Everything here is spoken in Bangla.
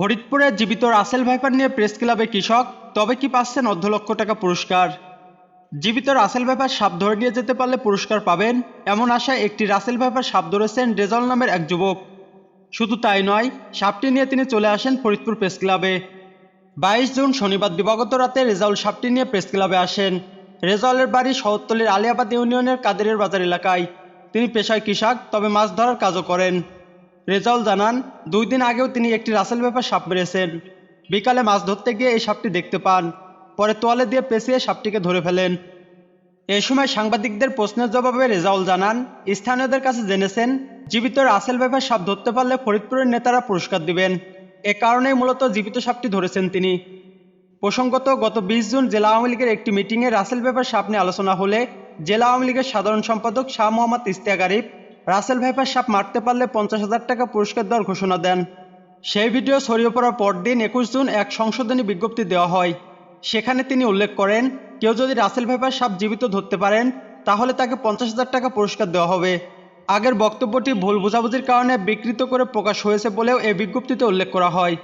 ফরিদপুরে জীবিত রাসেল ভাইপার নিয়ে প্রেস ক্লাবে কৃষক, তবে কি পাচ্ছেন অর্ধ লক্ষ টাকা পুরস্কার? জীবিত রাসেল ভাইপার সাপ ধরে নিয়ে যেতে পারলে পুরস্কার পাবেন, এমন আশায় একটি রাসেল ভাইপার সাপ ধরেছেন রেজল নামের এক যুবক। শুধু তাই নয়, সাপটি নিয়ে তিনি চলে আসেন ফরিদপুর প্রেস ক্লাবে। বাইশ জুন শনিবার দিবাগত রাতে রেজাউল সাপটি নিয়ে প্রেস ক্লাবে আসেন। রেজাউলের বাড়ি শহরতলির আলিয়াবাদ ইউনিয়নের কাদেরের বাজার এলাকায়। তিনি পেশায় কৃষক, তবে মাছ ধরার কাজও করেন। রেজাউল জানান, দুই দিন আগেও তিনি একটি রাসেল ব্যাপার সাপ মেরেছেন। বিকালে মাছ ধরতে গিয়ে এই সাপটি দেখতে পান। পরে তোয়ালে দিয়ে পেঁচিয়ে সাপটিকে ধরে ফেলেন। এই সময় সাংবাদিকদের প্রশ্নের জবাবে রেজাউল জানান, স্থানীয়দের কাছে জেনেছেন, জীবিত রাসেল ব্যাপার সাপ ধরতে পারলে ফরিদপুরের নেতারা পুরস্কার দিবেন। এ কারণেই মূলত জীবিত সাপটি ধরেছেন তিনি। প্রসঙ্গত, গত বিশ জুন জেলা আওয়ামী লীগের একটি মিটিংয়ে রাসেল ব্যাপার সাপ নিয়ে আলোচনা হলে জেলা আওয়ামী লীগের সাধারণ সম্পাদক শাহ মোহাম্মদ ইস্তিয়াক আরিফ রাসেল ভাইপার সাপ মারতে পারলে পঞ্চাশ হাজার টাকা পুরস্কার দেওয়ার ঘোষণা দেন। সেই ভিডিও ছড়িয়ে পড়ার পরদিন একুশ জুন এক সংশোধনী বিজ্ঞপ্তি দেওয়া হয়। সেখানে তিনি উল্লেখ করেন, কেউ যদি রাসেল ভাইপার সাপ জীবিত ধরতে পারেন, তাহলে তাকে পঞ্চাশ হাজার টাকা পুরস্কার দেওয়া হবে। আগের বক্তব্যটি ভুল বোঝাবুঝির কারণে বিকৃত করে প্রকাশ হয়েছে বলেও এই বিজ্ঞপ্তিতে উল্লেখ করা হয়।